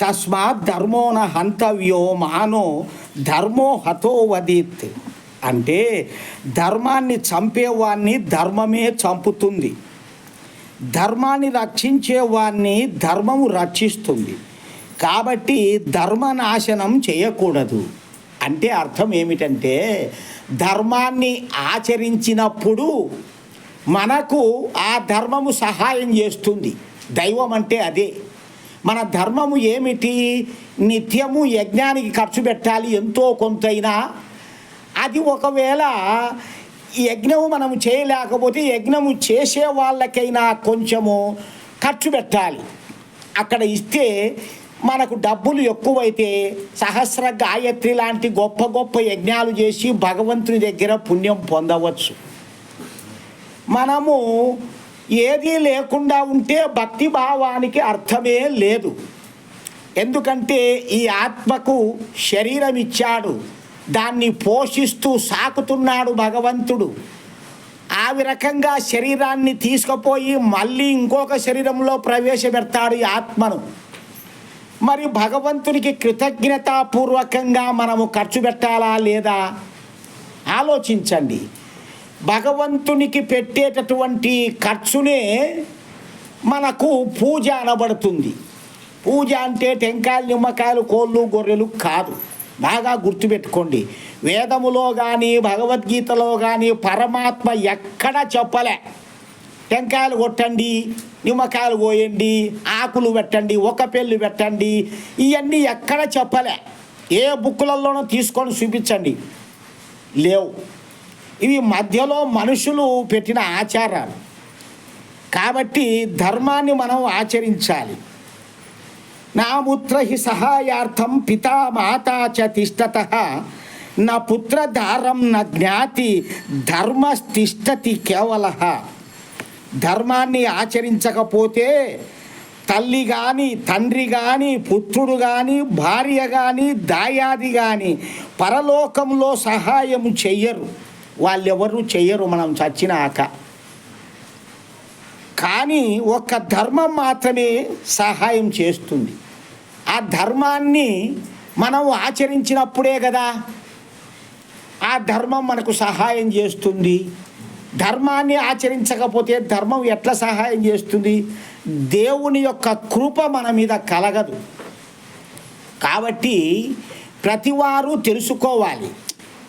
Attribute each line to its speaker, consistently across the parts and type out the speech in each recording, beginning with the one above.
Speaker 1: తస్మాత్ ధర్మోన హంతవ్యో మానో ధర్మో హతో వదీత్ అంటే ధర్మాన్ని చంపేవాన్ని ధర్మమే చంపుతుంది। ధర్మాన్ని రక్షించేవాన్ని ధర్మము రక్షిస్తుంది। కాబట్టి ధర్మనాశనం చేయకూడదు। అంటే అర్థం ఏమిటంటే ధర్మాన్ని ఆచరించినప్పుడు మనకు ఆ ధర్మము సహాయం చేస్తుంది। దైవం అంటే అదే। మన ధర్మము ఏమిటి? నిత్యము యజ్ఞానికి ఖర్చు పెట్టాలి ఎంతో కొంతైనా. అది ఒకవేళ యజ్ఞము మనం చేయలేకపోతే యజ్ఞము చేసే వాళ్ళకైనా కొంచెము ఖర్చు పెట్టాలి. అక్కడ ఇస్తే మనకు డబ్బులు ఎక్కువైతే సహస్ర గాయత్రి లాంటి గొప్ప గొప్ప యజ్ఞాలు చేసి భగవంతుని దగ్గర పుణ్యం పొందవచ్చు. మనము ఏదీ లేకుండా ఉంటే భక్తి భావానికి అర్థమే లేదు. ఎందుకంటే ఈ ఆత్మకు శరీరం ఇచ్చాడు. దాన్ని పోషిస్తూ సాకుతున్నాడు భగవంతుడు. ఆ రకంగా శరీరాన్ని తీసుకుపోయి మళ్ళీ ఇంకొక శరీరంలో ప్రవేశపెడతాడు ఈ ఆత్మను. మరి భగవంతునికి కృతజ్ఞతాపూర్వకంగా మనము ఖర్చు పెట్టాలా లేదా? ఆలోచించండి. భగవంతునికి పెట్టేటటువంటి ఖర్చునే మనకు పూజ అనబడుతుంది. పూజ అంటే టెంకాయలు నిమ్మకాయలు కోళ్ళు గొర్రెలు కాదు. బాగా గుర్తుపెట్టుకోండి. వేదములో కానీ భగవద్గీతలో కానీ పరమాత్మ ఎక్కడ చెప్పలే. టెంకాయలు కొట్టండి నిమ్మకాయలు పోయండి ఆకులు పెట్టండి ఒక పెళ్ళి పెట్టండి ఇవన్నీ ఎక్కడ చెప్పలే. ఏ బుక్కులలోనో తీసుకొని చూపించండి. లేవు. ఇవి మధ్యలో మనుషులు పెట్టిన ఆచారాలు. కాబట్టి ధర్మాన్ని మనం ఆచరించాలి. నా పుత్ర హి సహాయార్థం పితా మాతా చ తిష్టత. నా పుత్రధారం నా జ్ఞాతి ధర్మస్తిష్టతి కేవల. ధర్మాన్ని ఆచరించకపోతే తల్లి కానీ తండ్రి కానీ పుత్రుడు కానీ భార్య కానీ దాయాది కానీ పరలోకంలో సహాయం చెయ్యరు. వాళ్ళెవరూ చెయ్యరు మనం చచ్చినాక. కానీ ఒక ధర్మం మాత్రమే సహాయం చేస్తుంది. ఆ ధర్మాన్ని మనం ఆచరించినప్పుడే కదా ఆ ధర్మం మనకు సహాయం చేస్తుంది. ధర్మాన్ని ఆచరించకపోతే ధర్మం ఎట్లా సహాయం చేస్తుంది? దేవుని యొక్క కృప మన మీద కలగదు. కాబట్టి ప్రతివారు తెలుసుకోవాలి.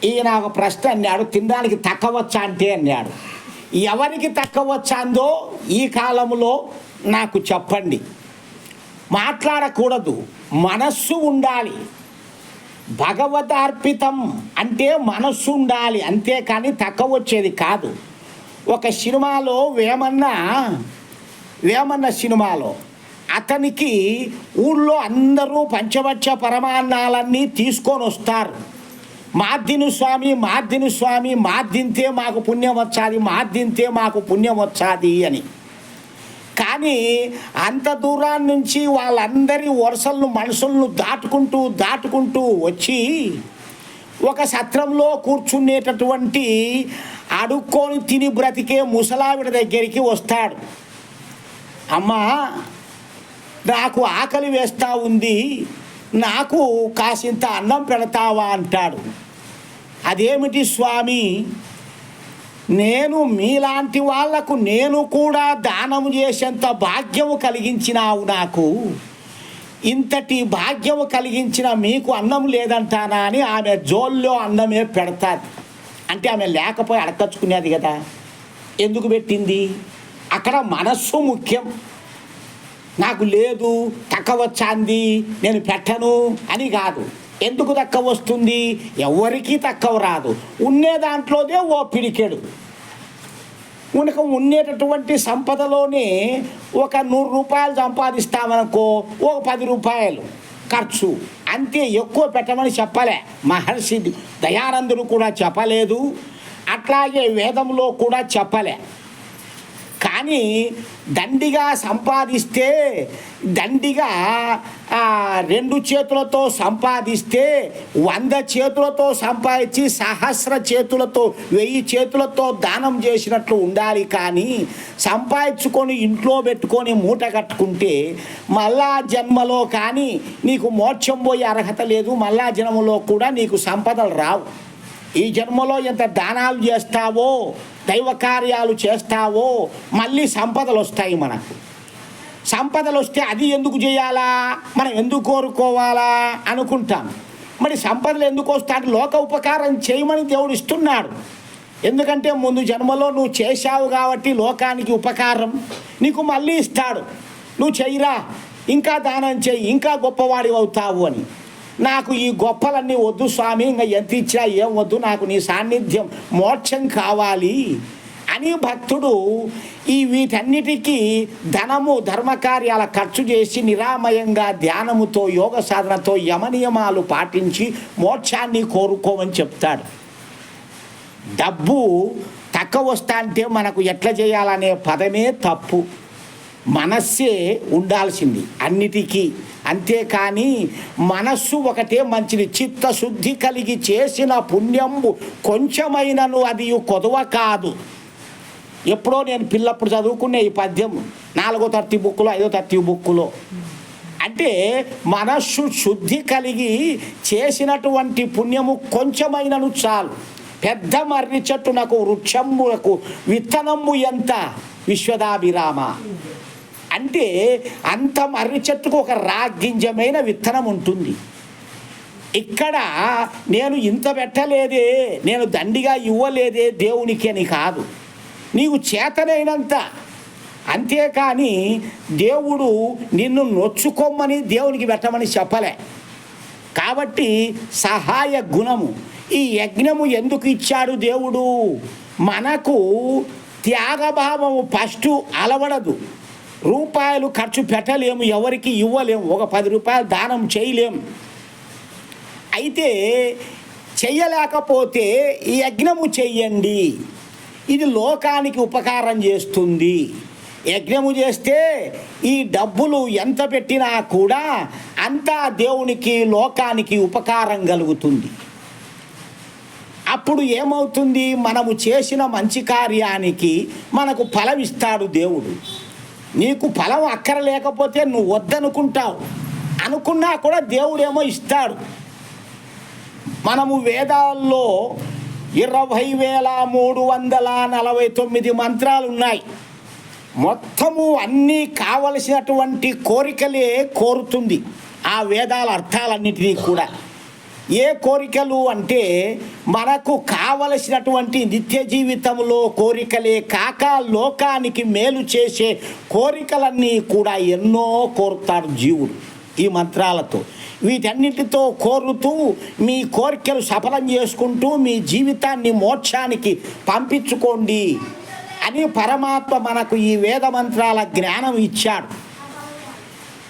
Speaker 1: ఈయన ఒక ప్రశ్న అన్నాడు తినడానికి తక్కవచ్చా అంటే అన్నాడు. ఎవరికి తక్కవచ్చాందో ఈ కాలంలో నాకు చెప్పండి. మాట్లాడకూడదు మనస్సు ఉండాలి. భగవతార్పితం అంటే మనస్సు ఉండాలి అంతేకాని తక్కువ వచ్చేది కాదు. ఒక సినిమాలో వేమన్న వేమన్న సినిమాలో అతనికి ఊళ్ళో అందరూ పంచవచ్చ పరమాన్నాలన్నీ తీసుకొని వస్తారు. మాద్దిను స్వామి మాద్దిను స్వామి మాద్దింతే మాకు పుణ్యం వచ్చాది మాద్దింతే మాకు పుణ్యం వచ్చాది అని. కానీ అంత దూరాన్ని నుంచి వాళ్ళందరి వరుసలను మనుషులను దాటుకుంటూ దాటుకుంటూ వచ్చి ఒక సత్రంలో కూర్చునేటటువంటి అడుక్కొని తిని బ్రతికే ముసలావిడ దగ్గరికి వస్తాడు. అమ్మా నాకు ఆకలి వేస్తా ఉంది. నాకు కాసింత అన్నం పెడతావా అంటాడు. అదేమిటి స్వామి? నేను మీలాంటి వాళ్ళకు నేను కూడా దానము చేసేంత భాగ్యము కలిగించినావు నాకు. ఇంతటి భాగ్యము కలిగించిన మీకు అన్నం లేదంటానా అని ఆమె జోల్లో అన్నమే పెడతాది. అంటే ఆమె లేకపోయి అడకచ్చుకునేది కదా. ఎందుకు పెట్టింది? అక్కడ మనస్సు ముఖ్యం. నాకు లేదు తక్కువ వచ్చాంది నేను పెట్టను అని కాదు. ఎందుకు తక్కువ వస్తుంది? ఎవరికీ తక్కువ రాదు. ఉండే దాంట్లోనే ఓ పిడికెడు. ఉనక ఉండేటటువంటి సంపదలోనే ఒక నూరు రూపాయలు సంపాదిస్తామనుకో ఒక పది రూపాయలు ఖర్చు. అంతే ఎక్కువ పెట్టమని చెప్పలే. మహర్షి దయానందుడు కూడా చెప్పలేదు. అట్లాగే వేదంలో కూడా చెప్పలే. కానీ దండిగా సంపాదిస్తే దండిగా రెండు చేతులతో సంపాదిస్తే వంద చేతులతో సంపాదించి సహస్ర చేతులతో వెయ్యి చేతులతో దానం చేసినట్లు ఉండాలి కానీ సంపాదించుకొని ఇంట్లో పెట్టుకొని మూట కట్టుకుంటే మళ్ళా జన్మలో కానీ నీకు మోక్షం పోయే అర్హత లేదు మళ్ళా జన్మలో కూడా నీకు సంపదలు రావు. ఈ జన్మలో ఎంత దానాలు చేస్తావో దైవ కార్యాలు చేస్తావో మళ్ళీ సంపదలు వస్తాయి మనకు. సంపదలు వస్తే అది ఎందుకు చేయాలా? మనం ఎందుకు కోరుకోవాలా? అనుకుంటాం. మరి సంపదలు ఎందుకు వస్తాడు లోక ఉపకారం చేయమని దేవుడు ఇస్తున్నాడు. ఎందుకంటే ముందు జన్మలో నువ్వు చేశావు కాబట్టి లోకానికి ఉపకారం. నీకు మళ్ళీ ఇస్తాడు. నువ్వు చెయ్యిరా. ఇంకా దానం చెయ్యి. ఇంకా గొప్పవాడి అవుతావు అని. నాకు ఈ గొప్పలన్నీ వద్దు స్వామి ఇంకా ఎంత ఇచ్చినా ఏం వద్దు నాకు నీ సాన్నిధ్యం మోక్షం కావాలి అని భక్తుడు ఈ వీటన్నిటికీ ధనము ధర్మకార్యాల ఖర్చు చేసి నిరామయంగా ధ్యానముతో యోగ సాధనతో యమనియమాలు పాటించి మోక్షాన్ని కోరుకోమని చెప్తాడు. డబ్బు తక్కువ వస్తా అంటే మనకు ఎట్లా చేయాలనే పదమే తప్పు. మనస్సే ఉండాల్సింది అన్నిటికీ. అంతేకాని మనస్సు ఒకటే మంచిది చిత్తశుద్ధి కలిగి చేసిన పుణ్యము కొంచెమైనను అది కొదవ కాదు. ఎప్పుడో నేను పిల్లప్పుడు చదువుకునే ఈ పద్యం నాలుగో తత్తి బుక్కులో ఐదో తత్తి బుక్కులో. అంటే మనస్సు శుద్ధి కలిగి చేసినటువంటి పుణ్యము కొంచెమైనను చాలు. పెద్ద మర్రి చెట్టునకు వృక్షములకు విత్తనము ఎంత? విశ్వదాభిరామ. అంటే అంత మర్రి చెట్టుకు ఒక రాగింజమైన విత్తనం ఉంటుంది. ఇక్కడ నేను ఇంత పెట్టలేదే నేను దండిగా ఇవ్వలేదే దేవునికి అని కాదు. నీకు చేతనైనంత. అంతేకాని దేవుడు నిన్ను నొచ్చుకోమని దేవునికి పెట్టమని చెప్పలే. కాబట్టి సహాయ గుణము. ఈ యజ్ఞము ఎందుకు ఇచ్చాడు దేవుడు? మనకు త్యాగభావము ఫస్ట్ అలవడదు. రూపాయలు ఖర్చు పెట్టలేము ఎవరికి ఇవ్వలేము ఒక పది రూపాయలు దానం చేయలేము. అయితే చెయ్యలేకపోతే ఈ యజ్ఞము చెయ్యండి. ఇది లోకానికి ఉపకారం చేస్తుంది. యజ్ఞము చేస్తే ఈ డబ్బులు ఎంత పెట్టినా కూడా అంతా దేవునికి లోకానికి ఉపకారం కలుగుతుంది. అప్పుడు ఏమవుతుంది? మనము చేసిన మంచి కార్యానికి మనకు ఫలం ఇస్తాడు దేవుడు. నీకు ఫలం అక్కర లేకపోతే నువ్వు వద్దనుకుంటావు అనుకున్నా కూడా దేవుడేమో ఇస్తాడు. మనము వేదాల్లో ఇరవై వేల మూడు వందల నలభై తొమ్మిది మంత్రాలు ఉన్నాయి మొత్తము అన్నీ కావలసినటువంటి కోరికలే కోరుతుంది. ఆ వేదాల అర్థాలన్నిటినీ కూడా. ఏ కోరికలు అంటే మనకు కావలసినటువంటి నిత్య జీవితంలో కోరికలే కాక లోకానికి మేలు చేసే కోరికలన్నీ కూడా ఎన్నో కోరుతారు జీవుడు ఈ మంత్రాలతో. వీటన్నిటితో కోరుతూ మీ కోరికలు సఫలం చేసుకుంటూ మీ జీవితాన్ని మోక్షానికి పంపించుకోండి అని పరమాత్మ మనకు ఈ వేద మంత్రాల జ్ఞానం ఇచ్చాడు.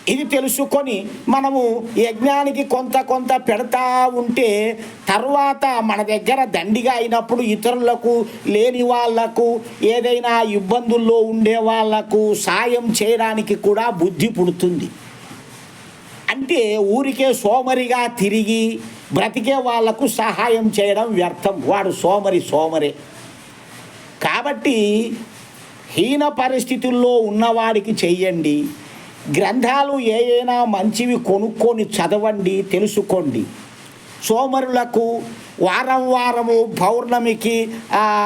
Speaker 1: ఇది తెలుసుకొని మనము యజ్ఞానికి కొంత కొంత పెడతా ఉంటే తర్వాత మన దగ్గర దండిగా అయినప్పుడు ఇతరులకు లేని వాళ్ళకు ఏదైనా ఇబ్బందుల్లో ఉండే వాళ్ళకు సాయం చేయడానికి కూడా బుద్ధి పుడుతుంది. అంటే ఊరికే సోమరిగా తిరిగి బ్రతికే వాళ్ళకు సహాయం చేయడం వ్యర్థం. వాడు సోమరి సోమరే. కాబట్టి హీన పరిస్థితుల్లో ఉన్నవాడికి చెయ్యండి. గ్రంథాలు ఏవైనా మంచివి కొనుక్కొని చదవండి తెలుసుకోండి. సోమరులకు వారం వారము పౌర్ణమికి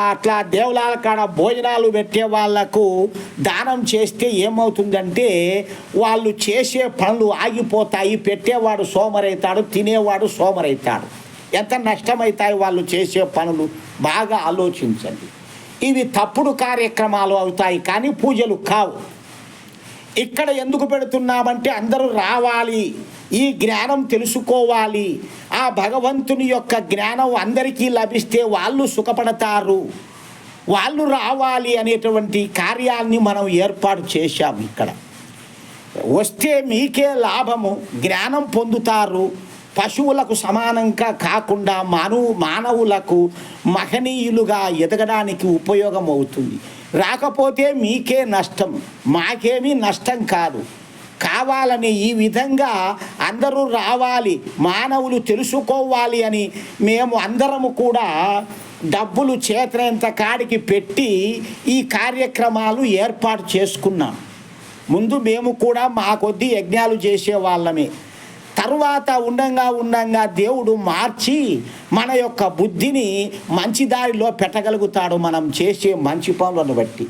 Speaker 1: అట్లా దేవులాల కాడ భోజనాలు పెట్టే వాళ్ళకు దానం చేస్తే ఏమవుతుందంటే వాళ్ళు చేసే పనులు ఆగిపోతాయి పెట్టేవాడు సోమరైతాడు తినేవాడు సోమరైతాడు. ఎంత నష్టమవుతాయి వాళ్ళు చేసే పనులు? బాగా ఆలోచించండి. ఇవి తప్పుడు కార్యక్రమాలు అవుతాయి కానీ పూజలు కావు. ఇక్కడ ఎందుకు పెడుతున్నామంటే అందరూ రావాలి. ఈ జ్ఞానం తెలుసుకోవాలి. ఆ భగవంతుని యొక్క జ్ఞానం అందరికీ లభిస్తే వాళ్ళు సుఖపడతారు. వాళ్ళు రావాలి అనేటువంటి కార్యాన్ని మనం ఏర్పాటు చేశాము ఇక్కడ. వస్తే మీకే లాభము జ్ఞానం పొందుతారు. పశువులకు సమానంగా కాకుండా మానవు మానవులకు మహనీయులుగా ఎదగడానికి ఉపయోగం అవుతుంది రాకపోతే మీకే నష్టం మాకేమీ నష్టం కాదు. కావాలని ఈ విధంగా అందరూ రావాలి మానవులు తెలుసుకోవాలి అని మేము అందరము కూడా డబ్బులు చేతనంత కాడికి పెట్టి ఈ కార్యక్రమాలు ఏర్పాటు చేసుకున్నాం. ముందు మేము కూడా మా కొద్ది యజ్ఞాలు చేసేవాళ్ళమే. తరువాత ఉండంగా ఉండంగా దేవుడు మార్చి మన యొక్క బుద్ధిని మంచి దారిలో పెట్టగలుగుతాడు మనం చేసే మంచి పనులను బట్టి.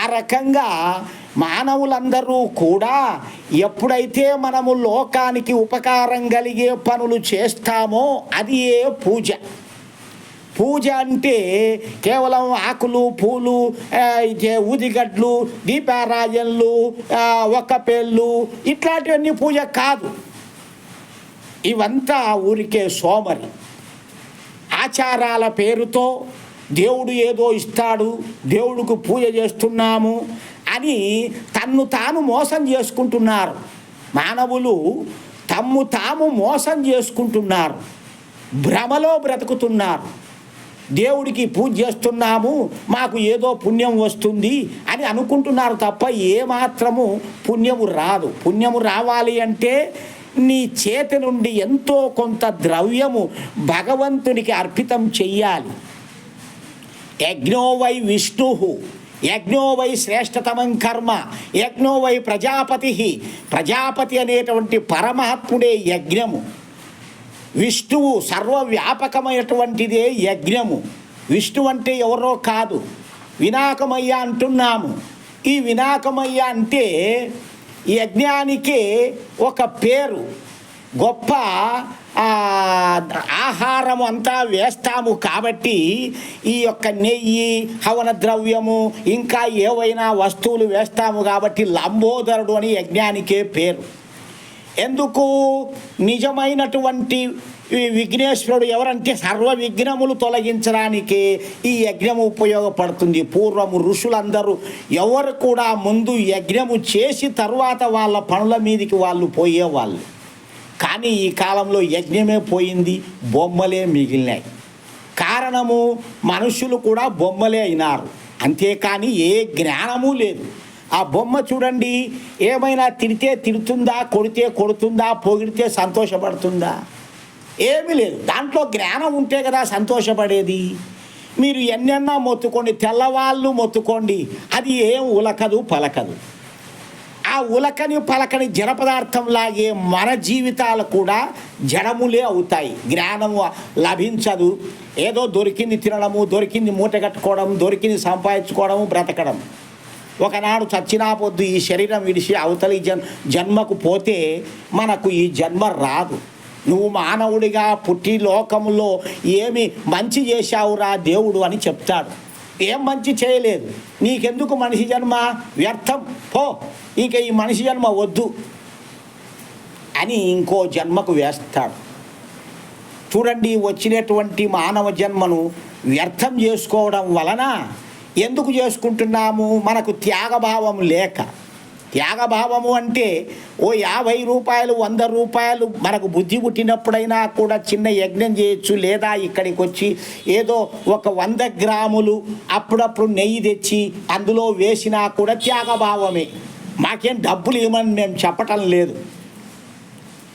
Speaker 1: ఆ రకంగా మానవులందరూ కూడా ఎప్పుడైతే మనము లోకానికి ఉపకారం కలిగే పనులు చేస్తామో అది ఏ పూజ. పూజ అంటే కేవలం ఆకులు పూలు ఇదే ఊదిగడ్లు దీపారాజన్లు ఒక్క పేళ్ళు ఇట్లాంటివన్నీ పూజ కాదు. ఇవంతా ఊరికే సోమరి. ఆచారాల పేరుతో దేవుడు ఏదో ఇస్తాడు దేవుడికి పూజ చేస్తున్నాము అని తన్ను తాను మోసం చేసుకుంటున్నారు. మానవులు తమ్ము తాము మోసం చేసుకుంటున్నారు. భ్రమలో బ్రతుకుతున్నారు. దేవుడికి పూజ చేస్తున్నాము మాకు ఏదో పుణ్యం వస్తుంది అని అనుకుంటున్నారు తప్ప ఏమాత్రము పుణ్యము రాదు. పుణ్యము రావాలి అంటే నీ చేతి నుండి ఎంతో కొంత ద్రవ్యము భగవంతునికి అర్పితం చెయ్యాలి. యజ్ఞోవై విష్ణు యజ్ఞో వై శ్రేష్టతమం కర్మ యజ్ఞో వై ప్రజాపతి. ప్రజాపతి అనేటువంటి పరమాత్ముడే యజ్ఞము. విష్ణువు సర్వవ్యాపకమైనటువంటిదే యజ్ఞము. విష్ణు అంటే ఎవరో కాదు. వినాకమయ్య అంటున్నాము. ఈ వినాకమయ్య అంటే యజ్ఞానికే ఒక పేరు. గొప్ప ఆహారము ఆహారం అంతా వేస్తాము కాబట్టి ఈ యొక్క నెయ్యి హవన ద్రవ్యము ఇంకా ఏవైనా వస్తువులు వేస్తాము కాబట్టి లంబోదరుడు అని యజ్ఞానికే పేరు. ఎందుకు? నిజమైనటువంటి ఈ విఘ్నేశ్వరుడు ఎవరంటే సర్వ విఘ్నములు తొలగించడానికి ఈ యజ్ఞము ఉపయోగపడుతుంది. పూర్వము ఋషులందరూ ఎవరు కూడా ముందు యజ్ఞము చేసి తర్వాత వాళ్ళ పనుల మీదకి వాళ్ళు పోయేవాళ్ళు. కానీ ఈ కాలంలో యజ్ఞమే పోయింది బొమ్మలే మిగిలినాయి. కారణము మనుషులు కూడా బొమ్మలే అయినారు. అంతేకాని ఏ జ్ఞానము లేదు. ఆ బొమ్మ చూడండి ఏమైనా తిడితే తిడుతుందా కొడితే కొడుతుందా పొగిడితే సంతోషపడుతుందా? ఏమీ లేదు. దాంట్లో జ్ఞానం ఉంటే కదా సంతోషపడేది. మీరు ఎన్నెన్నా మొత్తుకోండి తెల్లవాళ్ళు మొత్తుకోండి అది ఏం ఉలకదు పలకదు. ఆ ఉలకని పలకని జడ పదార్థం లాగే మన జీవితాలు కూడా జడములే అవుతాయి. జ్ఞానము లభించదు. ఏదో దొరికింది తినడము దొరికింది మూట కట్టుకోవడం దొరికింది సంపాదించుకోవడము బ్రతకడం. ఒకనాడు చచ్చినా పొద్దు ఈ శరీరం విడిచి అవతలి జన్ జన్మకు పోతే మనకు ఈ జన్మ రాదు. నువ్వు మానవుడిగా పుట్టి లోకములో ఏమి మంచి చేశావురా దేవుడు అని చెప్తాడు. ఏం మంచి చేయలేదు. నీకెందుకు మనిషి జన్మ? వ్యర్థం. పో. ఇంక ఈ మనిషి జన్మ వద్దు అని ఇంకో జన్మకు వేస్తాడు. చూడండి వచ్చినటువంటి మానవ జన్మను వ్యర్థం చేసుకోవడం వలన ఎందుకు చేసుకుంటున్నాము? మనకు త్యాగభావం లేక. త్యాగభావము అంటే ఓ యాభై రూపాయలు వంద రూపాయలు మనకు బుద్ధి పుట్టినప్పుడైనా కూడా చిన్న యజ్ఞం చేయొచ్చు లేదా ఇక్కడికి వచ్చి ఏదో ఒక వంద గ్రాములు అప్పుడప్పుడు నెయ్యి తెచ్చి అందులో వేసినా కూడా త్యాగభావమే. మాకేం డబ్బులు ఇవ్వమని మేము చెప్పటం లేదు.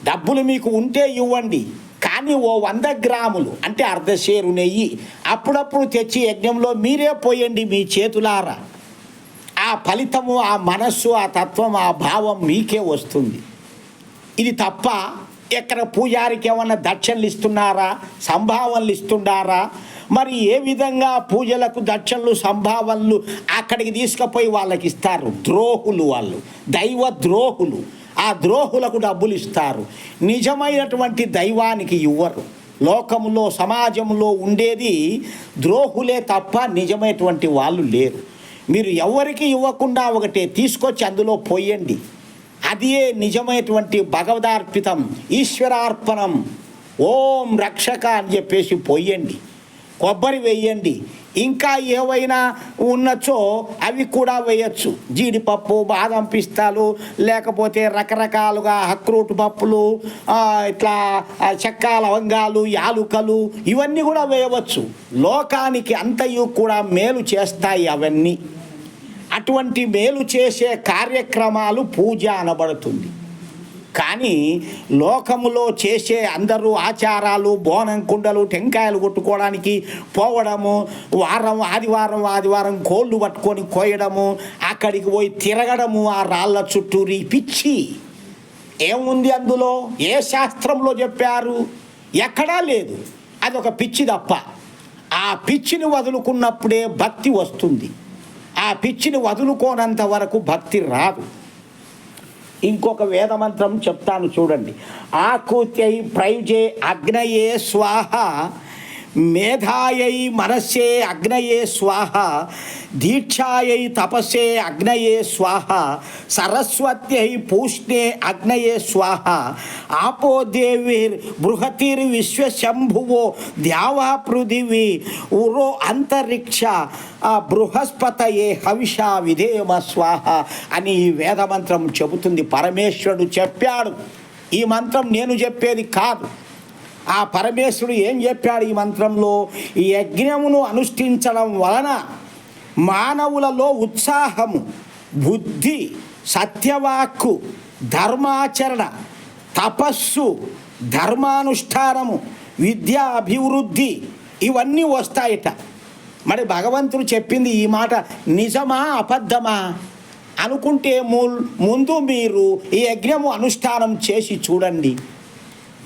Speaker 1: డబ్బులు మీకు ఉంటే ఇవ్వండి కానీ ఓ వంద గ్రాములు అంటే అర్ధ షేరు నెయ్యి అప్పుడప్పుడు తెచ్చి యజ్ఞంలో మీరే పోయండి మీ చేతులారా. ఫలితము ఆ మనస్సు ఆ తత్వం ఆ భావం మీకే వస్తుంది. ఇది తప్ప ఎక్కడ పూజారికి ఏమన్నా దక్షిణలు ఇస్తున్నారా సంభావనలు ఇస్తున్నారా? మరి ఏ విధంగా పూజలకు దక్షిణలు సంభావనలు అక్కడికి తీసుకుపోయి వాళ్ళకి ఇస్తారు? ద్రోహులు వాళ్ళు దైవ ద్రోహులు. ఆ ద్రోహులకు డబ్బులు ఇస్తారు. నిజమైనటువంటి దైవానికి ఇవ్వరు. లోకంలో సమాజంలో ఉండేది ద్రోహులే తప్ప నిజమైనటువంటి వాళ్ళు లేరు. మీరు ఎవరికి ఇవ్వకుండా ఒకటే తీసుకొచ్చి అందులో పోయండి. అదే నిజమైనటువంటి భగవదార్పితం ఈశ్వరార్పణం. ఓం రక్షక అని చెప్పేసి పోయండి. కొబ్బరి వేయండి. ఇంకా ఏవైనా ఉన్నచో అవి కూడా వేయచ్చు. జీడిపప్పు బాదం పిస్తాలు లేకపోతే రకరకాలుగా అక్రూట్ పప్పులు ఇట్లా చెక్క లవంగాలు యాలుకలు ఇవన్నీ కూడా వేయవచ్చు. లోకానికి అంతయు కూడా మేలు చేస్తాయి అవన్నీ. అటువంటి మేలు చేసే కార్యక్రమాలు పూజ అనబడుతుంది. కానీ లోకములో చేసే అందరూ ఆచారాలు బోనం కుండలు టెంకాయలు కొట్టుకోవడానికి పోవడము వారం ఆదివారం ఆదివారం కోళ్ళు పట్టుకొని కోయడము అక్కడికి పోయి తిరగడము ఆ రాళ్ళ చుట్టూరి పిచ్చి. ఏముంది అందులో? ఏ శాస్త్రంలో చెప్పారు? ఎక్కడా లేదు. అది ఒక పిచ్చి తప్ప. ఆ పిచ్చిని వదులుకున్నప్పుడే భక్తి వస్తుంది. ఆ పిచ్చిని వదులుకోనంత వరకు భక్తి రాదు. ఇంకొక వేదమంత్రం చెప్తాను చూడండి. ఆకూత్యై ప్రైజే అగ్నయే స్వాహ మేధాయై మనస్సే అగ్నయే స్వాహ దీక్షాయై తపస్సే అగ్నయే స్వాహ సరస్వత్యై పూష్ణే అగ్నయే స్వాహ ఆపో దేవిర్ బృహతిర్ విశ్వశంభువో ద్యావా పృథివీ ఉరో అంతరిక్ష బృహస్పతయే హవిష విధేమ స్వాహ అని ఈ వేదమంత్రం చెబుతుంది. పరమేశ్వరుడు చెప్పాడు. ఈ మంత్రం నేను చెప్పేది కాదు. ఆ పరమేశ్వరుడు ఏం చెప్పాడు ఈ మంత్రంలో? ఈ యజ్ఞమును అనుష్ఠించడం వలన మానవులలో ఉత్సాహము బుద్ధి సత్యవాక్కు ధర్మాచరణ తపస్సు ధర్మానుష్ఠానము విద్యా అభివృద్ధి ఇవన్నీ వస్తాయట. మరి భగవంతుడు చెప్పింది ఈ మాట నిజమా అబద్ధమా? అనుకుంటే ము- ముందు మీరు ఈ యజ్ఞము అనుష్ఠానం చేసి చూడండి.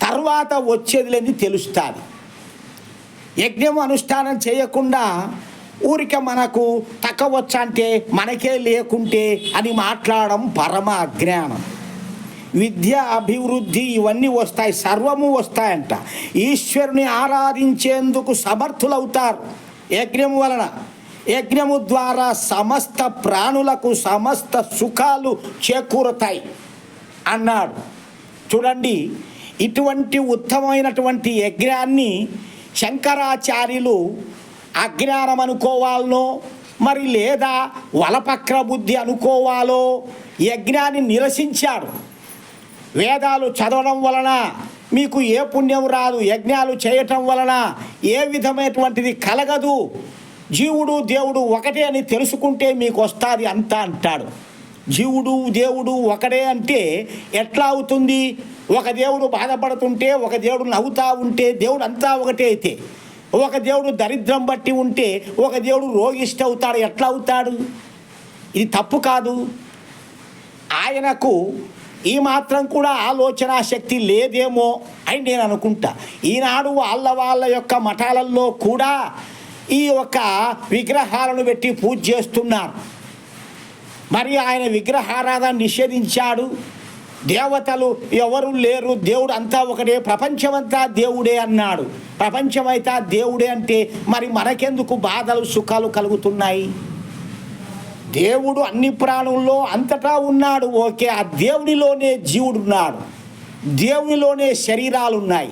Speaker 1: తర్వాత వచ్చేది లేని తెలుస్తుంది. యజ్ఞం అనుష్ఠానం చేయకుండా ఊరిక మనకు తక్కవచ్చంటే మనకే లేకుంటే అని మాట్లాడడం పరమ అజ్ఞానం. విద్య అభివృద్ధి ఇవన్నీ వస్తాయి సర్వము వస్తాయంట. ఈశ్వరుని ఆరాధించేందుకు సమర్థులవుతారు యజ్ఞం వలన. యజ్ఞము ద్వారా సమస్త ప్రాణులకు సమస్త సుఖాలు చేకూరుతాయి అన్నాడు. చూడండి ఇటువంటి ఉత్తమమైనటువంటి యజ్ఞాన్ని శంకరాచార్యులు అజ్ఞానం అనుకోవాలనో మరి లేదా వలపక్ర బుద్ధి అనుకోవాలో యజ్ఞాన్ని నిరసించాడు వేదాలు చదవడం వలన మీకు ఏ పుణ్యం రాదు యజ్ఞాలు చేయటం వలన ఏ విధమైనటువంటిది కలగదు. జీవుడు దేవుడు ఒకటే అని తెలుసుకుంటే మీకు వస్తుంది అంతా అంటాడు. జీవుడు దేవుడు ఒకడే అంటే ఎట్లా అవుతుంది? ఒక దేవుడు బాధపడుతుంటే ఒక దేవుడు నవ్వుతా ఉంటే దేవుడు అంతా ఒకటే అయితే. ఒక దేవుడు దరిద్రం బట్టి ఉంటే ఒక దేవుడు రోగిష్ట అవుతాడు ఎట్లా అవుతాడు? ఇది తప్పు కాదు. ఆయనకు ఈ మాత్రం కూడా ఆలోచన శక్తి లేదేమో అని నేను అనుకుంటా. ఈనాడు వాళ్ళ వాళ్ళ యొక్క మఠాలలో కూడా ఈ యొక్క విగ్రహాలను పెట్టి పూజ చేస్తున్నారు. మరి ఆయన విగ్రహారాధన నిషేధించాడు. దేవతలు ఎవరు లేరు దేవుడు అంతా ఒకటే ప్రపంచమంతా దేవుడే అన్నాడు. ప్రపంచమైతే దేవుడే అంటే మరి మనకెందుకు బాధలు సుఖాలు కలుగుతున్నాయి? దేవుడు అన్ని ప్రాణుల్లో అంతటా ఉన్నాడు. ఓకే ఆ దేవుడిలోనే జీవుడు ఉన్నాడు దేవునిలోనే శరీరాలు ఉన్నాయి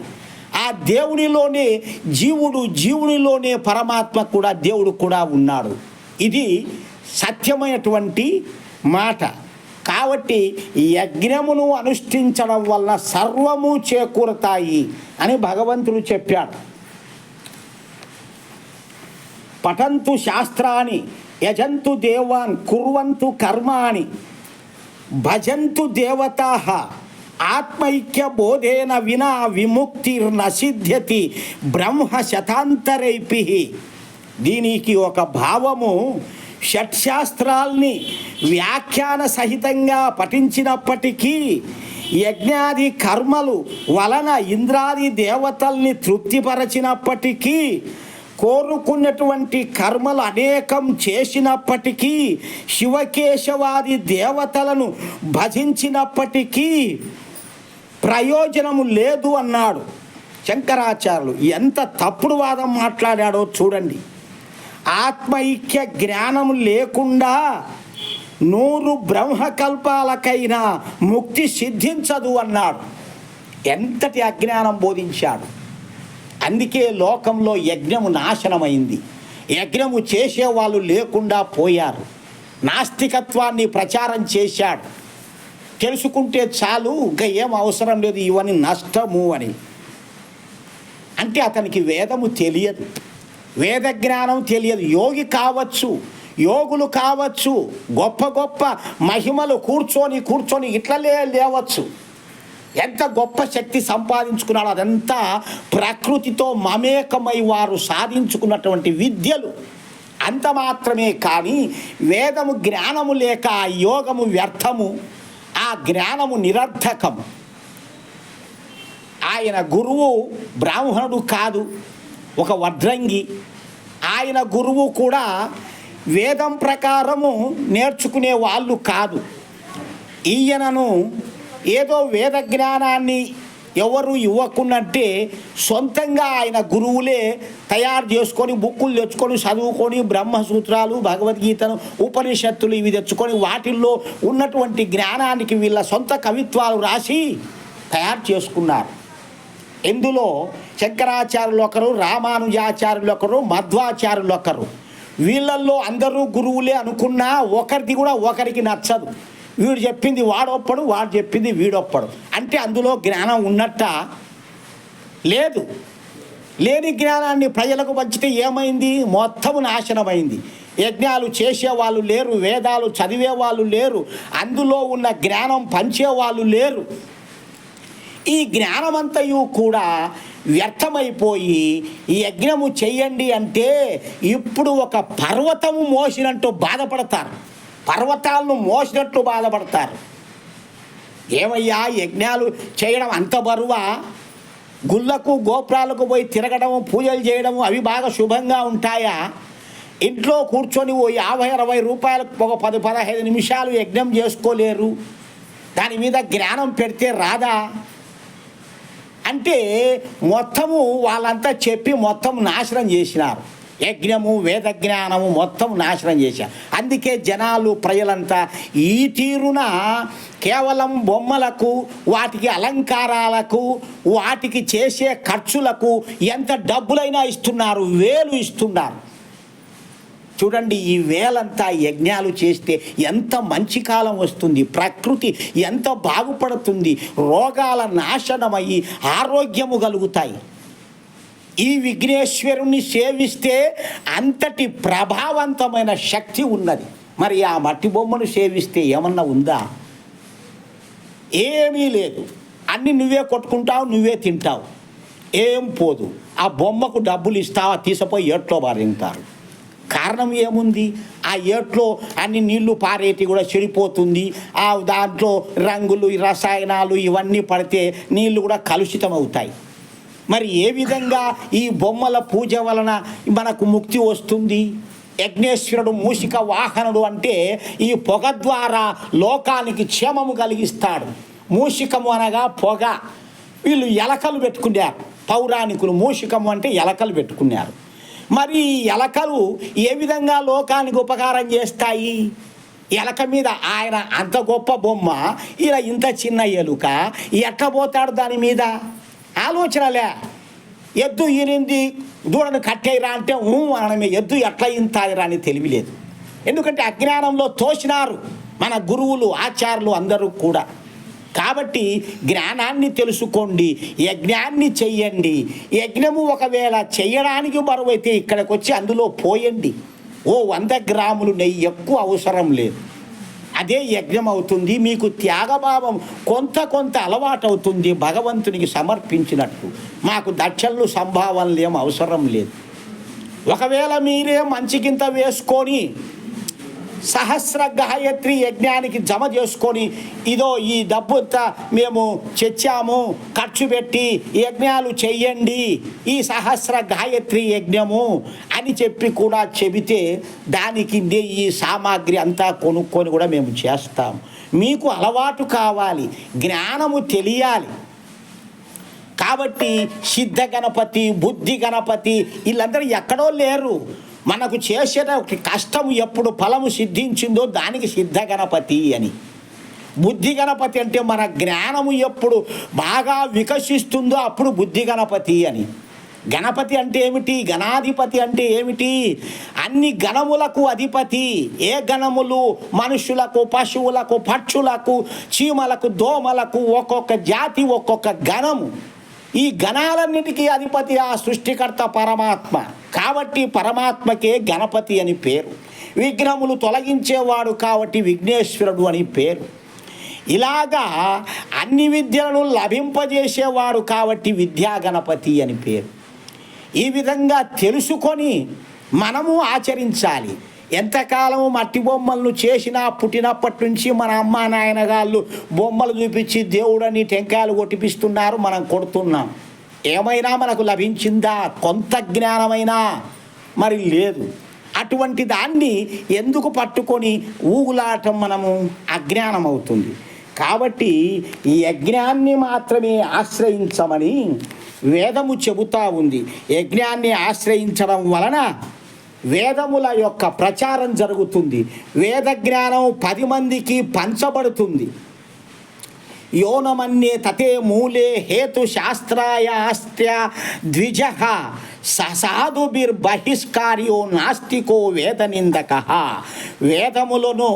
Speaker 1: ఆ దేవునిలోనే జీవుడు జీవునిలోనే పరమాత్మ కూడా దేవుడు కూడా ఉన్నాడు. ఇది సత్యమైనటువంటి మాట. కాబట్టి యజ్ఞమును అనుష్ఠించడం వల్ల సర్వము చేకూరుతాయి అని భగవంతుడు చెప్పాడు. పఠంతు శాస్త్రాన్ని యజంతు దేవాన్ కుర్వంతు కర్మాణి భజంతు దేవతా ఆత్మైక్య బోధేన వినా విముక్తిర్న సిద్ధ్యతి బ్రహ్మ శతాంతరైపి దీనికి ఒక భావము షట్శాస్త్రాల్ని వ్యాఖ్యాన సహితంగా పఠించినప్పటికీ యజ్ఞాది కర్మలు వలన ఇంద్రాది దేవతల్ని తృప్తిపరచినప్పటికీ కోరుకున్నటువంటి కర్మలు అనేకం చేసినప్పటికీ శివకేశవాది దేవతలను భజించినప్పటికీ ప్రయోజనము లేదు అన్నాడు శంకరాచార్యులు. ఎంత తప్పుడు వాదం మాట్లాడాడో చూడండి. ఆత్మైక్య జ్ఞానం లేకుండా నూరు బ్రహ్మకల్పాలకైనా ముక్తి సిద్ధించదు అన్నాడు. ఎంతటి అజ్ఞానం బోధించాడు? అందుకే లోకంలో యజ్ఞము నాశనమైంది. యజ్ఞము చేసేవాళ్ళు లేకుండా పోయారు. నాస్తికత్వాన్ని ప్రచారం చేశాడు. తెలుసుకుంటే చాలు ఇంకా ఏం అవసరం లేదు ఇవన్నీ నష్టము అని. అంటే అతనికి వేదము తెలియదు. వేద జ్ఞానం తెలియదు. యోగి కావచ్చు యోగులు కావచ్చు గొప్ప గొప్ప మహిమలు కూర్చొని కూర్చొని ఇట్లలే లేవచ్చు. ఎంత గొప్ప శక్తి సంపాదించుకున్నాడో అదంతా ప్రకృతితో మమేకమై వారు సాధించుకున్నటువంటి విద్యలు. అంత మాత్రమే కానీ వేదము జ్ఞానము లేక ఆ యోగము వ్యర్థము ఆ జ్ఞానము నిరర్థకము. ఆయన గురువు బ్రాహ్మణుడు కాదు. ఒక వడ్రంగి. ఆయన గురువు కూడా వేదం ప్రకారము నేర్చుకునే వాళ్ళు కాదు. ఈయనను ఏదో వేద జ్ఞానాన్ని ఎవరు ఇవ్వకున్నట్టే సొంతంగా ఆయన గురువులే తయారు చేసుకొని బుక్కులు తెచ్చుకొని చదువుకొని బ్రహ్మసూత్రాలు భగవద్గీతను ఉపనిషత్తులు ఇవి తెచ్చుకొని వాటిల్లో ఉన్నటువంటి జ్ఞానానికి వీళ్ళ సొంత కవిత్వాలు రాసి తయారు చేసుకున్నారు. ఇందులో శంకరాచార్యులు ఒకరు రామానుజాచార్యులు ఒకరు మధ్వాచార్యులు ఒకరు. వీళ్ళల్లో అందరూ గురువులే అనుకున్నా ఒకరిది కూడా ఒకరికి నచ్చదు. వీడు చెప్పింది వాడొప్పడు వాడు చెప్పింది వీడొప్పడు. అంటే అందులో జ్ఞానం ఉన్నట్ట లేదు. లేని జ్ఞానాన్ని ప్రజలకు పంచితే ఏమైంది? మొత్తము నాశనమైంది. యజ్ఞాలు చేసేవాళ్ళు లేరు వేదాలు చదివేవాళ్ళు లేరు అందులో ఉన్న జ్ఞానం పంచేవాళ్ళు లేరు. ఈ జ్ఞానమంతయు కూడా వ్యర్థమైపోయి ఈ యజ్ఞము చెయ్యండి అంటే ఇప్పుడు ఒక పర్వతము మోసినట్టు బాధపడతారు. పర్వతాలను మోసినట్టు బాధపడతారు. ఏమయ్యా యజ్ఞాలు చేయడం అంత బరువా? గుళ్ళకు గోపురాలకు పోయి తిరగడం పూజలు చేయడము అవి బాగా శుభంగా ఉంటాయా? ఇంట్లో కూర్చొని ఓ యాభై అరవై రూపాయలకు ఒక పది పదహైదు నిమిషాలు యజ్ఞం చేసుకోలేరు. దాని మీద జ్ఞానం పెడితే రాదా? అంటే మొత్తము వాళ్ళంతా చెప్పి మొత్తం నాశనం చేసినారు. యజ్ఞము వేద జ్ఞానము మొత్తం నాశనం చేశారు. అందుకే జనాలు ప్రజలంతా ఈ తీరున కేవలం బొమ్మలకు వాటికి అలంకారాలకు వాటికి చేసే ఖర్చులకు ఎంత డబ్బులైనా ఇస్తున్నారు వేలు ఇస్తున్నారు. చూడండి ఈ వేలంతా యజ్ఞాలు చేస్తే ఎంత మంచి కాలం వస్తుంది ప్రకృతి ఎంత బాగుపడుతుంది రోగాల నాశనమయ్యి ఆరోగ్యము కలుగుతాయి. ఈ విఘ్నేశ్వరుని సేవిస్తే అంతటి ప్రభావవంతమైన శక్తి ఉన్నది. మరి ఆ మట్టి బొమ్మను సేవిస్తే ఏమన్నా ఉందా? ఏమీ లేదు. అన్ని నువ్వే కొట్టుకుంటావు నువ్వే తింటావు. ఏం పోదు. ఆ బొమ్మకు డబ్బులు ఇస్తావా తీసిపోయి ఏట్లో బారింటారు కారణం ఏముంది? ఆ ఏట్లో అన్ని నీళ్ళు పారేటి కూడా చెడిపోతుంది. ఆ దాంట్లో రంగులు రసాయనాలు ఇవన్నీ పడితే నీళ్ళు కూడా కలుషితం అవుతాయి మరి ఏ విధంగా ఈ బొమ్మల పూజ వలన మనకు ముక్తి వస్తుంది? యజ్ఞేశ్వరుడు మూషిక వాహనుడు అంటే ఈ పొగ ద్వారా లోకానికి క్షేమము కలిగిస్తాడు. మూషికము అనగా పొగ. వీళ్ళు ఎలకలు పెట్టుకున్నారు. పౌరాణికులు మూషికము అంటే ఎలకలు పెట్టుకున్నారు. మరి ఎలకలు ఏ విధంగా లోకానికి ఉపకారం చేస్తాయి? ఎలక మీద ఆయన అంత గొప్ప బొమ్మ ఇలా ఇంత చిన్న ఎలుక ఎట్ట దాని మీద? ఆలోచనలే. ఎద్దు ఈనింది దూడను కట్టేయరా అంటే ఊ అనడమే. ఎద్దు ఎట్లా ఇంతాయిరా అని తెలివిలేదు. ఎందుకంటే అజ్ఞానంలో తోసినారు మన గురువులు ఆచార్యులు అందరూ కూడా. కాబట్టి జ్ఞానాన్ని తెలుసుకోండి యజ్ఞాన్ని చెయ్యండి. యజ్ఞము ఒకవేళ చెయ్యడానికి బరువైతే ఇక్కడికి వచ్చి అందులో పోయండి. ఓ వంద గ్రాములు నెయ్యి ఎక్కువ అవసరం లేదు. అదే యజ్ఞం అవుతుంది మీకు త్యాగభావం కొంత కొంత అలవాటు అవుతుంది భగవంతునికి సమర్పించినట్టు. మాకు దక్షలు సంభావనలు ఏం అవసరం లేదు. ఒకవేళ మీరే మంచికింత వేసుకొని సహస్ర గాయత్రి యజ్ఞానికి జమ చేసుకొని ఇదో ఈ డబ్బుంతా మేము చెచ్చాము ఖర్చు పెట్టి యజ్ఞాలు చెయ్యండి ఈ సహస్ర గాయత్రి యజ్ఞము అని చెప్పి కూడా చెబితే దానికి ఈ సామాగ్రి అంతా కొనుక్కొని కూడా మేము చేస్తాం మీకు అలవాటు కావాలి జ్ఞానము తెలియాలి. కాబట్టి సిద్ధ గణపతి బుద్ధి గణపతి వీళ్ళందరూ ఎక్కడో లేరు. మనకు చేసేట కష్టం ఎప్పుడు ఫలము సిద్ధించిందో దానికి సిద్ధ గణపతి అని. బుద్ధి గణపతి అంటే మన జ్ఞానము ఎప్పుడు బాగా వికసిస్తుందో అప్పుడు బుద్ధి గణపతి అని. గణపతి అంటే ఏమిటి? గణాధిపతి అంటే ఏమిటి? అన్ని గణములకు అధిపతి. ఏ గణములు? మనుషులకు పశువులకు పక్షులకు చీమలకు దోమలకు ఒక్కొక్క జాతి ఒక్కొక్క గణము. ఈ గణాలన్నిటికీ అధిపతి ఆ సృష్టికర్త పరమాత్మ. కాబట్టి పరమాత్మకే గణపతి అని పేరు. విఘ్నములు తొలగించేవాడు కాబట్టి విఘ్నేశ్వరుడు అని పేరు. ఇలాగా అన్ని విద్యలను లభింపజేసేవాడు కాబట్టి విద్యా గణపతి అని పేరు. ఈ విధంగా తెలుసుకొని మనము ఆచరించాలి. ఎంతకాలం మట్టి బొమ్మలను చేసినా పుట్టినప్పటి నుంచి మన అమ్మ నాయన గాళ్ళు బొమ్మలు చూపించి దేవుడని టెంకాయలు కొట్టిపిస్తున్నారు మనం కొడుతున్నాం. ఏమైనా మనకు లభించిందా? కొంత జ్ఞానమైనా? మరి లేదు. అటువంటి దాన్ని ఎందుకు పట్టుకొని ఊగులాటం మనము అజ్ఞానం అవుతుంది కాబట్టి ఈ యజ్ఞాన్ని మాత్రమే ఆశ్రయించమని వేదము చెబుతా ఉంది. యజ్ఞాన్ని ఆశ్రయించడం వలన వేదముల యొక్క ప్రచారం జరుగుతుంది. వేద జ్ఞానం పది మందికి పంచబడుతుంది. యోనమన్యే తతే మూలే హేతు శాస్త్రాయ ఆస్త్య ద్విజ. సాధుభిర్బహిష్కార్యో నాస్తికో వేద నిందక వేదములను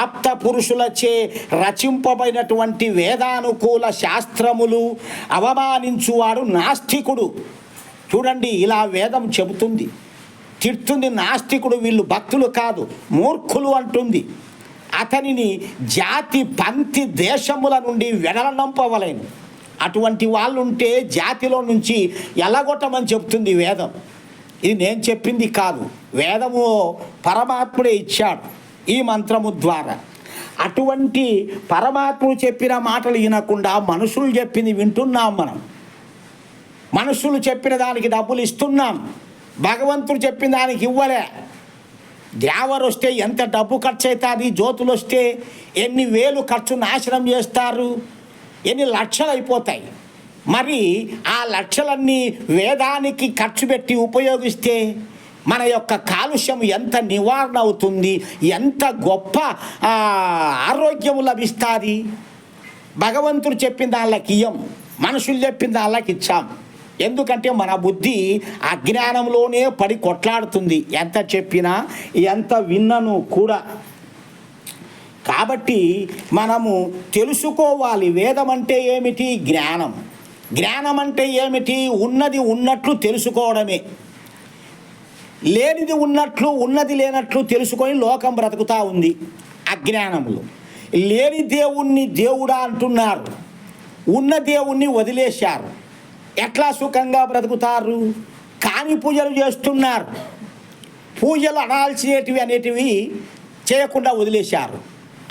Speaker 1: ఆప్త పురుషులచే రచింపబడినటువంటి వేదానుకూల శాస్త్రములు అవమానించువాడు నాస్తికుడు. చూడండి ఇలా వేదం చెబుతుంది. తిడుతుంది నాస్తికుడు వీళ్ళు భక్తులు కాదు మూర్ఖులు అంటుంది. అతనిని జాతి పంక్తి దేశముల నుండి వెడలనంపవలేను అటువంటి వాళ్ళు ఉంటే జాతిలో నుంచి ఎలాగొట్టమని చెప్తుంది వేదం. ఇది నేను చెప్పింది కాదు వేదము పరమాత్ముడే ఇచ్చాడు ఈ మంత్రము ద్వారా. అటువంటి పరమాత్ముడు చెప్పిన మాటలు వినకుండా మనుషులు చెప్పింది వింటున్నాం మనం. మనుషులు చెప్పిన దానికి డబ్బులు ఇస్తున్నాం. భగవంతుడు చెప్పిన దానికి ఇవ్వలే. దేవర్ వస్తే ఎంత డబ్బు ఖర్చు అవుతుంది జ్యోతులు వస్తే ఎన్ని వేలు ఖర్చు నాశనం చేస్తారు ఎన్ని లక్షలు అయిపోతాయి మరి ఆ లక్షలన్నీ వేదానికి ఖర్చు పెట్టి ఉపయోగిస్తే మన యొక్క కాలుష్యం ఎంత నివారణ అవుతుంది ఎంత గొప్ప ఆరోగ్యం ఆరోగ్యము లభిస్తుంది? భగవంతుడు చెప్పిన దానికి ఇయ్యం మనుషులు చెప్పిన దానికి ఇచ్చాం. ఎందుకంటే మన బుద్ధి అజ్ఞానంలోనే పడి కొట్లాడుతుంది. ఎంత చెప్పినా ఎంత విన్నను కూడా. కాబట్టి మనము తెలుసుకోవాలి వేదం అంటే ఏమిటి? జ్ఞానం. జ్ఞానం అంటే ఏమిటి? ఉన్నది ఉన్నట్లు తెలుసుకోవడమే. లేనిది ఉన్నట్లు ఉన్నది లేనట్లు తెలుసుకొని లోకం బ్రతుకుతూ ఉంది అజ్ఞానములు లేని దేవుణ్ణి దేవుడా అంటున్నారు. ఉన్న దేవుణ్ణి వదిలేశారు. ఎట్లా సుఖంగా బ్రతుకుతారు? కాని పూజలు చేస్తున్నారు. పూజలు అనాల్సినటివి అనేటివి చేయకుండా వదిలేశారు.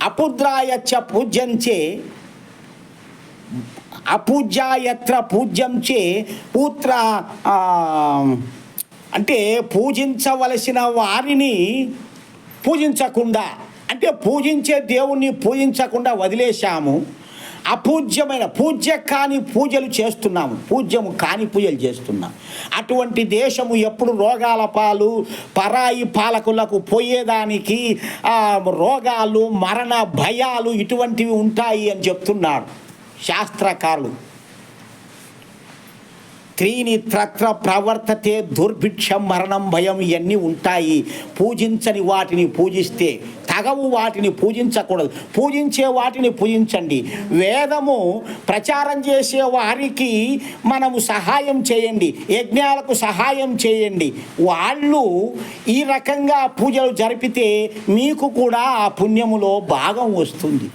Speaker 1: అపుద్రాయచ్చ పూజ్యంచే అపూజ్యాయత్ర పూజ్యంచే పూత్ర అంటే పూజించవలసిన వారిని పూజించకుండా అంటే పూజించే దేవుణ్ణి పూజించకుండా వదిలేశాము. అపూజ్యమైన పూజ్య కాని పూజలు చేస్తున్నాము. పూజ్యము కాని పూజలు చేస్తున్నాం. అటువంటి దేశము ఎప్పుడు రోగాల పాలు పరాయి పాలకులకు పోయేదానికి రోగాలు మరణ భయాలు ఇటువంటివి ఉంటాయి అని చెప్తున్నారు శాస్త్రకారులు. త్రీని త్రత్ర ప్రవర్తతే దుర్భిక్షం మరణం భయం ఇవన్నీ ఉంటాయి. పూజించని వాటిని పూజిస్తే తగవు వాటిని పూజించకూడదు. పూజించే వాటిని పూజించండి. వేదము ప్రచారం చేసే వారికి మనము సహాయం చేయండి. యజ్ఞాలకు సహాయం చేయండి. వాళ్ళు ఈ రకంగా పూజలు జరిపితే మీకు కూడా ఆ పుణ్యములో భాగం వస్తుంది.